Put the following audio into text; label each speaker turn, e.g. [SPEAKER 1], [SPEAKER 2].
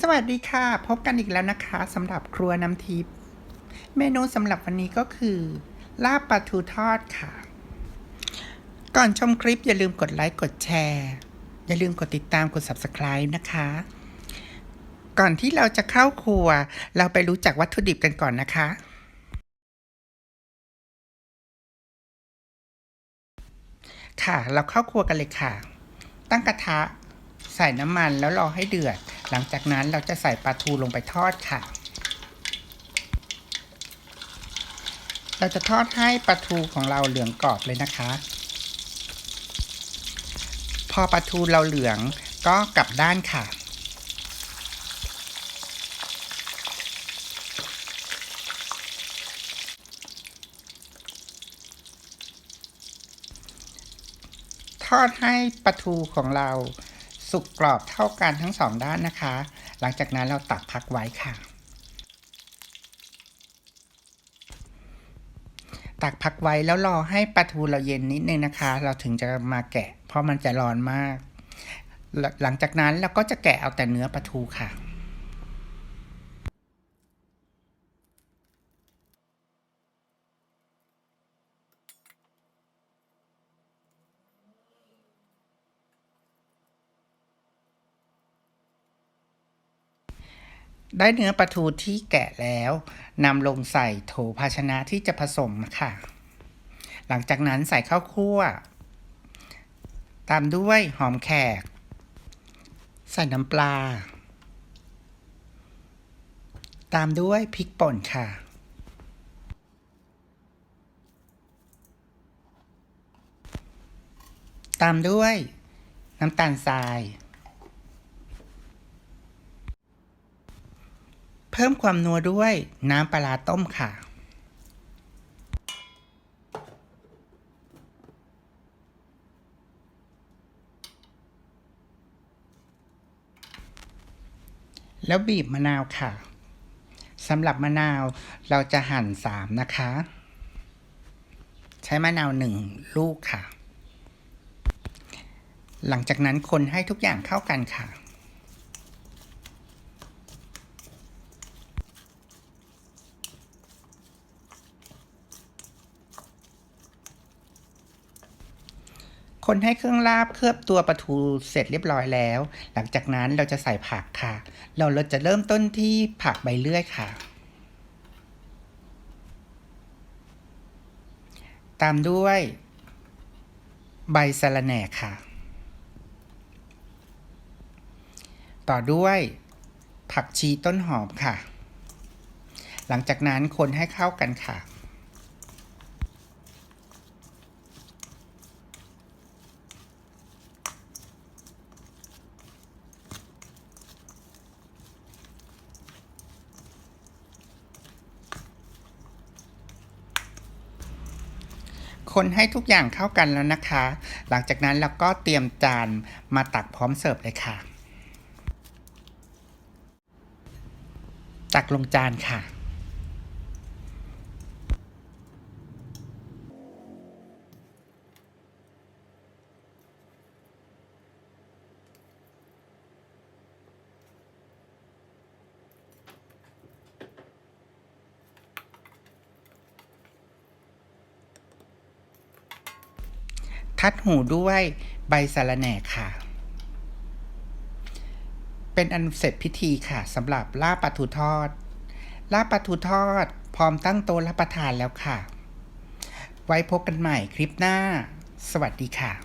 [SPEAKER 1] สวัสดีค่ะ พบกันอีกแล้วนะคะสำหรับครัวน้ำทิพย์เมนูสำหรับวันนี้ก็คือ ลาบปลาทูทอดค่ะ ก่อนชมคลิปอย่าลืมกดไลค์กดแชร์ อย่าลืมกดติดตามกด subscribe นะคะ ก่อนที่เราจะเข้าครัว เราไปรู้จักวัตถุดิบกันก่อนนะคะ ค่ะ เราเข้าครัวกันเลยค่ะ ตั้งกระทะใส่น้ำมันแล้วรอให้เดือด หลังจากนั้นเราจะใส่ปลาทูลงไปทอดค่ะ เราจะทอดให้ปลาทูของเราเหลืองกรอบเลยนะคะ พอปลาทูเราเหลืองก็กลับด้านค่ะทอดให้ปลาทูของเรา สุกกรอบเท่ากันทั้งสองด้านนะคะ หลังจากนั้นเราตักพักไว้ค่ะ ตักพักไว้แล้วรอให้ปลาทูเราเย็นนิดนึงนะคะ เราถึงจะมาแกะ เพราะมันจะร้อนมาก หลังหลังจากนั้นเราก็จะแกะเอาแต่เนื้อปลาทูค่ะ ได้เนื้อปลาทูที่แกะแล้วนำลงใส่โถภาชนะที่จะผสมค่ะ หลังจากนั้นใส่ข้าวคั่ว ตามด้วยหอมแขก ใส่น้ำปลา ตามด้วยพริกป่นค่ะตามด้วยน้ำตาลทราย เพิ่มความนัวด้วยน้ำปลาร้าต้มค่ะ แล้วบีบมะนาวค่ะสำหรับมะนาวเราจะหั่นสามนะคะ ใช้มะนาวหนึ่งลูกค่ะ หลังจากนั้นคนให้ทุกอย่างเข้ากันค่ะ คนให้เครื่องลาบเคลือบตัวปลาทูเสร็จเรียบร้อยแล้ว หลังจากนั้นเราจะใส่ผักค่ะ เราเราจะเริ่มต้นที่ผักใบเลื่อยค่ะ ตามด้วยใบสะระแหน่ค่ะ ต่อด้วยผักชีต้นหอมค่ะ หลังจากนั้นคนให้เข้ากันค่ะ คนให้ทุกอย่างเข้ากันแล้วนะคะ หลังจากนั้นเราก็เตรียมจานมาตักพร้อมเสิร์ฟเลยค่ะ ตักลงจานค่ะ คัดหูด้วยใบสะระแหน่ค่ะ เป็นอันเสร็จพิธีค่ะสำหรับลาบปลาทูทอดลาบปลาทูทอด พร้อมตั้งโต๊ะรับประทานแล้วค่ะ ไว้พบกันใหม่คลิปหน้า สวัสดีค่ะ